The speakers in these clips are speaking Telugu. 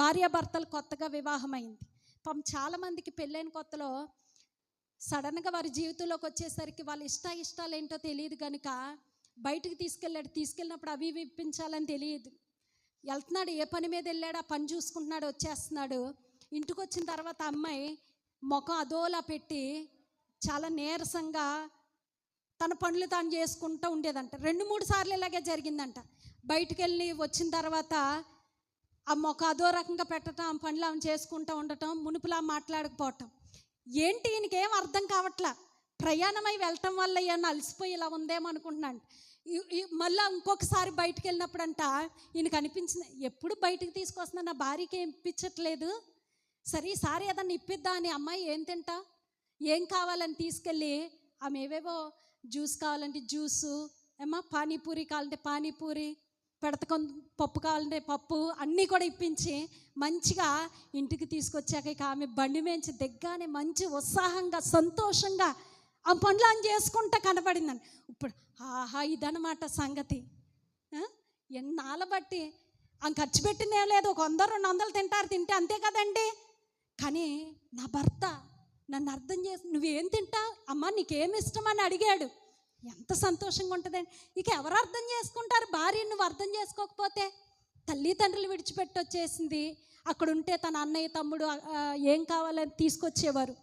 భార్యాభర్తలు కొత్తగా వివాహమైంది. పాపం చాలామందికి పెళ్ళైన కొత్తలో సడన్గా వారి జీవితంలోకి వచ్చేసరికి వాళ్ళ ఇష్ట ఇష్టాలు ఏంటో తెలియదు కనుక బయటికి తీసుకెళ్ళాడు. తీసుకెళ్ళినప్పుడు అవి ఇవి ఇప్పించాలని తెలియదు వెళ్తున్నాడు ఏ పని మీద వెళ్ళాడు ఆ పని చూసుకుంటున్నాడు వచ్చేస్తున్నాడు. ఇంటికి వచ్చిన తర్వాత అమ్మాయి ముఖం అదోలా పెట్టి చాలా నీరసంగా తన పనులు తాను చేసుకుంటూ ఉండేదంట. రెండు మూడు సార్లు ఇలాగే జరిగిందంట. బయటికి వెళ్ళి వచ్చిన తర్వాత ఆ మొక్క అదో రకంగా పెట్టడం ఆ పనులు ఆమె చేసుకుంటూ ఉండటం మునుపులా మాట్లాడకపోవటం. ఏంటి ఈయనకేం అర్థం కావట్లా? ప్రయాణమై వెళ్ళటం వల్ల ఈయన అలసిపోయి ఇలా ఉందేమో అనుకుంటున్నాను. ఈ- మళ్ళా ఇంకొకసారి బయటికి అంట ఈయనకు అనిపించింది ఎప్పుడు బయటికి తీసుకొస్తున్నా నా భార్యకి ఏం ఇప్పించట్లేదు? సరే ఈసారి ఏదన్నా ఇప్పిద్దా అని అమ్మాయి ఏం తింటా? ఏం కావాలని తీసుకెళ్ళి ఆమె ఏవేవో జ్యూస్ కావాలంటే జ్యూసు ఏమా పానీపూరి కావాలంటే పానీపూరి పెడతకం పప్పు కావాలంటే పప్పు అన్నీ కూడా ఇప్పించి మంచిగా ఇంటికి తీసుకొచ్చాక ఇక ఆమె బండి మేంచి దగ్గరనే మంచి ఉత్సాహంగా సంతోషంగా ఆ పనులు అని చేసుకుంటా కనపడిందని ఇప్పుడు ఆహా ఇదనమాట సంగతి. ఎన్నాళ్ళ బట్టి? ఆమె ఖర్చు పెట్టిందేం లేదు. ఒక వంద రెండు వందలు తింటారు తింటే అంతే కదండి. కానీ నా భర్త నన్ను అర్థం చేసి నువ్వేం తింటావు? అమ్మ నీకేం ఇష్టం? అని అడిగాడు. ఎంత సంతోషంగా ఉంటుందండి. ఇక ఎవరు అర్థం చేసుకుంటారు? భార్య నువ్వు అర్థం చేసుకోకపోతే తల్లిదండ్రులు విడిచిపెట్టి వచ్చేసింది అక్కడ ఉంటే తన అన్నయ్య తమ్ముడు ఏం కావాలని తీసుకొచ్చేవారు.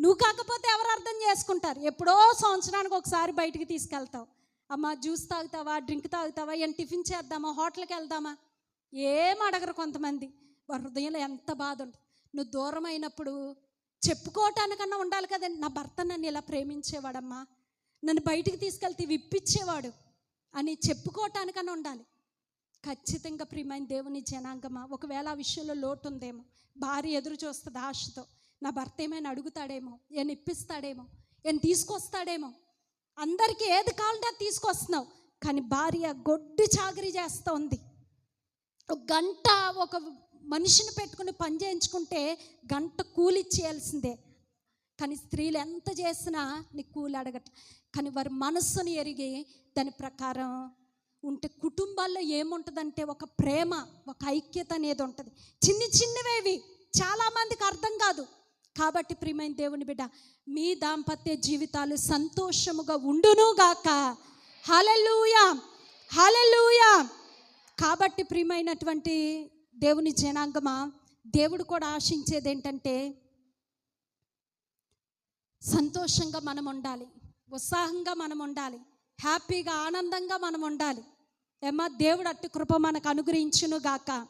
నువ్వు కాకపోతే ఎవరు అర్థం చేసుకుంటారు? ఎప్పుడో సంవత్సరానికి ఒకసారి బయటికి తీసుకెళ్తావు. అమ్మ జ్యూస్ తాగుతావా? డ్రింక్ తాగుతావా? ఏం టిఫిన్ చేద్దామా? హోటల్కి వెళ్దామా? ఏం అడగరు కొంతమంది. వారి హృదయంలో ఎంత బాధ ఉంటుంది. నువ్వు దూరం అయినప్పుడు చెప్పుకోవటానికన్నా ఉండాలి కదండి. నా భర్త నన్ను ఇలా ప్రేమించేవాడమ్మా. నన్ను బయటికి తీసుకెళ్తే విప్పించేవాడు అని చెప్పుకోవటానికన్నా ఉండాలి. ఖచ్చితంగా ప్రియమైన దేవుని జనాంగమా ఒకవేళ ఆ విషయంలో లోటు ఉందేమో భార్య ఎదురు చూస్తుంది ఆశతో నా భర్త ఏమైనా అడుగుతాడేమో ఏం ఇప్పిస్తాడేమో ఏం తీసుకొస్తాడేమో అందరికీ ఏది కావాలంటే తీసుకొస్తున్నావు కానీ భార్య గొడ్డు చాకరీ చేస్తూ ఉంది ఒక గంట ఒక మనిషిని పెట్టుకుని పని చేయించుకుంటే గంట కూలి చేయాల్సిందే కానీ స్త్రీలు ఎంత చేసినా నీ కూలి అడగట కానీ వారి మనస్సును ఎరిగి దాని ప్రకారం ఉంటే కుటుంబాల్లో ఏముంటుందంటే ఒక ప్రేమ ఒక ఐక్యత అనేది ఉంటుంది. చిన్ని చిన్నవేవి చాలామందికి అర్థం కాదు. కాబట్టి ప్రియమైన దేవుని బిడ్డ మీ దాంపత్య జీవితాలు సంతోషముగా ఉండును గాక. హలలుయా హలలుయా కాబట్టి ప్రియమైనటువంటి దేవుని జనాంగమా దేవుడు కూడా ఆశించేది ఏంటంటే సంతోషంగా మనం ఉండాలి ఉత్సాహంగా మనం ఉండాలి హ్యాపీగా ఆనందంగా మనం ఉండాలి. ఏమా దేవుడు అట్టి కృప మనకు అనుగ్రహించును గాక